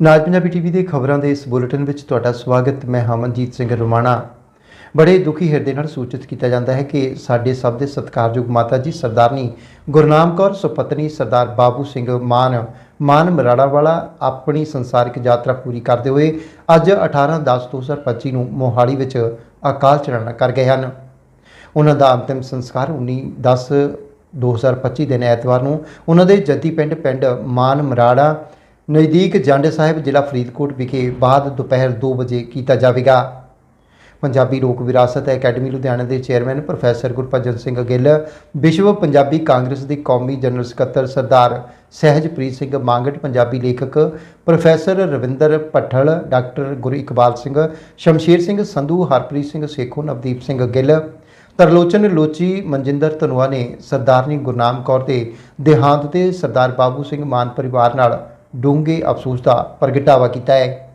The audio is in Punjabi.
ਨਾਜ ਪੰਜਾਬੀ ਟੀਵੀ ਦੇ ਖਬਰਾਂ ਦੇ ਇਸ ਬੁਲੇਟਿਨ ਵਿੱਚ ਤੁਹਾਡਾ ਸਵਾਗਤ, ਮੈਂ ਹਮਨਜੀਤ ਸਿੰਘ ਰਮਾਣਾ। ਬੜੇ ਦੁਖੀ ਹਿਰਦੇ ਨਾਲ ਸੂਚਿਤ ਕੀਤਾ ਜਾਂਦਾ ਹੈ ਕਿ ਸਾਡੇ ਸਭ ਦੇ ਸਤਿਕਾਰਯੋਗ ਮਾਤਾ ਜੀ ਸਰਦਾਰਨੀ ਗੁਰਨਾਮ ਕੌਰ, ਸੁਪਤਨੀ ਸਰਦਾਰ ਬਾਬੂ ਸਿੰਘ ਮਾਨ ਮਾਨ ਮਰਾੜਾ ਵਾਲਾ ਆਪਣੀ ਸੰਸਾਰਿਕ ਯਾਤਰਾ ਪੂਰੀ ਕਰਦੇ ਹੋਏ ਅੱਜ 18/10/2025 ਨੂੰ ਮੋਹਾਲੀ ਵਿੱਚ ਅਕਾਲ ਚਲਾਣਾ ਕਰ ਗਏ ਹਨ। ਉਹਨਾਂ ਦਾ ਅੰਤਿਮ ਸੰਸਕਾਰ 19/10 2025 ਦਿਨ ਐਤਵਾਰ ਨੂੰ ਉਹਨਾਂ ਦੇ ਜੱਦੀ ਪਿੰਡ ਪਿੰਡ ਮਾਨ ਮਰਾੜਾ ਨਜ਼ਦੀਕ ਜੰਡ ਸਾਹਿਬ ਜ਼ਿਲ੍ਹਾ ਫਰੀਦਕੋਟ ਵਿਖੇ ਬਾਅਦ ਦੁਪਹਿਰ 2 ਵਜੇ ਕੀਤਾ ਜਾਵੇਗਾ। ਪੰਜਾਬੀ ਲੋਕ ਵਿਰਾਸਤ ਅਕੈਡਮੀ ਲੁਧਿਆਣਾ ਦੇ chairman professor Gurbhajan Singh Gill, Vishv Punjabi congress ਦੇ ਕੌਮੀ ਜਨਰਲ ਸਕੱਤਰ ਸਰਦਾਰ ਸਹਿਜਪ੍ਰੀਤ ਸਿੰਘ ਮਾਂਗਟ, ਪੰਜਾਬੀ ਲੇਖਕ ਪ੍ਰੋਫੈਸਰ ਰਵਿੰਦਰ ਭੱਠਲ, ਡਾਕਟਰ ਗੁਰੂ ਇਕਬਾਲ ਸਿੰਘ, ਸ਼ਮਸ਼ੀਰ ਸਿੰਘ ਸੰਧੂ, ਹਰਪ੍ਰੀਤ ਸਿੰਘ ਸੇਖੋ, ਨਵਦੀਪ ਸਿੰਘ ਗਿੱਲ, ਤਰਲੋਚਨ ਲੋਚੀ, ਮਨਜਿੰਦਰ ਧਨੁਆ ਨੇ ਸਰਦਾਰਨੀ ਗੁਰਨਾਮ ਕੌਰ ਦੇ ਦੇਹਾਂਤ ਤੇ ਸਰਦਾਰ ਬਾਬੂ ਸਿੰਘ ਮਾਨ ਪਰਿਵਾਰ ਨਾਲ ਡੂੰਘੇ ਅਫਸੋਸ ਦਾ ਪ੍ਰਗਟਾਵਾ ਕੀਤਾ ਹੈ।